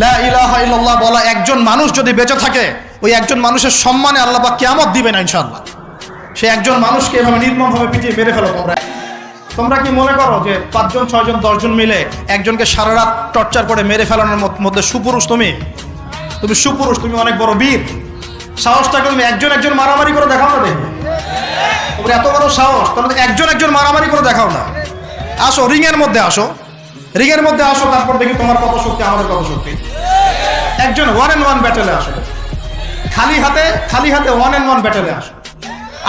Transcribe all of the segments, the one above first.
লা ইলাহা ইল্লাল্লাহ বলা একজন মানুষ যদি বেঁচে থাকে, ওই একজন মানুষের সম্মানে আল্লাহ পাক কিয়ামত দিবে না ইনশাআল্লাহ। সে একজন মানুষকে এভাবে নির্মমভাবে পিটিয়ে মেরে ফেলো তোমরা। তোমরা কি মনে করো যে পাঁচজন, ছয়জন, দশজন মিলে একজনকে সারা রাত টর্চার করে মেরে ফেলানোর মধ্যে সুপুরুষ তুমি? তুমি সুপুরুষ, তুমি অনেক বড় বীর। সাহসটাকে তুমি একজন একজন মারামারি করে দেখাও না দেখি? তোমরা এত বড় সাহস তাহলে একজন একজন মারামারি করে দেখাও না। আসো, রিংয়ের মধ্যে আসো। রিংয়ের মধ্যে আসো, তারপর দেখি তোমার কত শক্তি, আমাদের কত শক্তি। একজন ওয়ান অ্যান্ড ওয়ান ব্যাটেলে আসো। খালি হাতে খালি হাতে ওয়ান অ্যান্ড ওয়ান ব্যাটেলে আসো।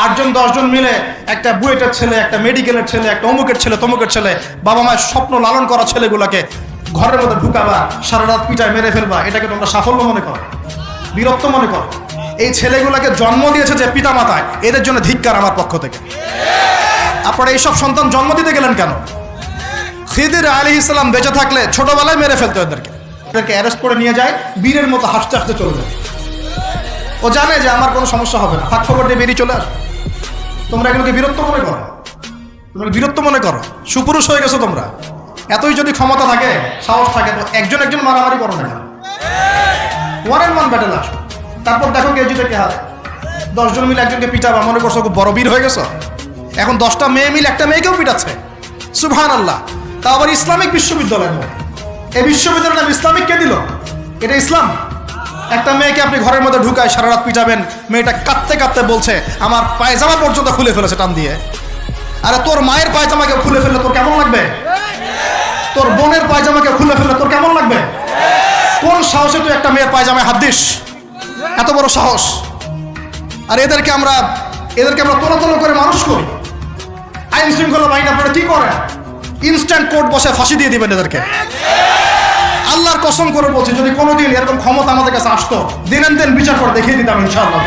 আটজন, দশজন মিলে একটা বুয়েটের ছেলে, একটা মেডিকেলের ছেলে, একটা অমুকের ছেলে, তমুকের ছেলে, বাবা মায়ের স্বপ্ন লালন করা ছেলেগুলোকে ঘরের মধ্যে ঢুকাবা, সারা রাত পিটায় মেরে ফেলবা, এটাকে তোমরা সাফল্য মনে করো, বীরত্ব মনে করো। এই ছেলেগুলোকে জন্ম দিয়েছে যে পিতা মাতায় এদের জন্য ধিক্কার আমার পক্ষ থেকে। আপনারা এইসব সন্তান জন্ম দিতে গেলেন কেন? খিদির আলী ইসলাম বেঁচে থাকলে ছোটবেলায় মেরে ফেলতো এদেরকে। এদেরকে অ্যারেস্ট করে নিয়ে যায়, বীরের মতো হাসতে হাসতে চলে যায়। ও জানে যে আমার কোনো সমস্যা হবে না। ফাঁক খবর দিয়ে বেরিয়ে চলে আস। তোমরা এগুলোকে বীরত্ব মনে করো। তোমরা বীরত্ব মনে করো। সুপুরুষ হয়ে গেছো তোমরা। এতই যদি ক্ষমতা থাকে, সাহস থাকে, তো একজন একজন মারামারি করো না ওয়ান অ্যান্ড ওয়ান ব্যাটেল আসো। তারপর দেখো কে জিতে কে হারে। দশজন মিলে একজনকে পিটাবা। মনে করছ খুব বড় বীর হয়ে গেছো? এখন দশটা মেয়ে মিলে একটা মেয়েকেও পিটাচ্ছে। সুবহান আল্লাহ তা আবার ইসলামিক বিশ্ববিদ্যালয়ের মধ্যে এই বিশ্ববিদ্যালয়ের নাম ইসলামিক কে দিল? এটা ইসলাম? একটা মেয়েকে আপনি ঘরের মধ্যে ঢুকায় সারা রাত পিটাবেন, মেয়েটা কাঁদতে কাঁদতে বলছে, আমার পায়জামা পর্যন্ত খুলে ফেলেছে টান দিয়ে। আরে তোর মায়ের পায়জামাকে খুলে ফেললে তোর কেমন লাগবে? তোর বোনের পায়জামাকে খুলে ফেললে তোর কেমন লাগবে? কোন সাহসে তুই একটা মেয়ের পায়জামায় হাত দিস? এত বড় সাহস। আর এদেরকে আমরা এদেরকে আমরা তোলা তোলা করে মানুষ করি। আইন শৃঙ্খলা বাহিনী আপনারা কি করেন? ইনস্ট্যান্ট কোর্ট বসে ফাঁসি দিয়ে দিবেন এদেরকে। আল্লাহর কসম করে বলছি, যদি কোনোদিন এরকম ক্ষমতা আমাদের কাছে আসতো দিন দিন বিচার করে দেখিয়ে দিতাম ইনশাআল্লাহ।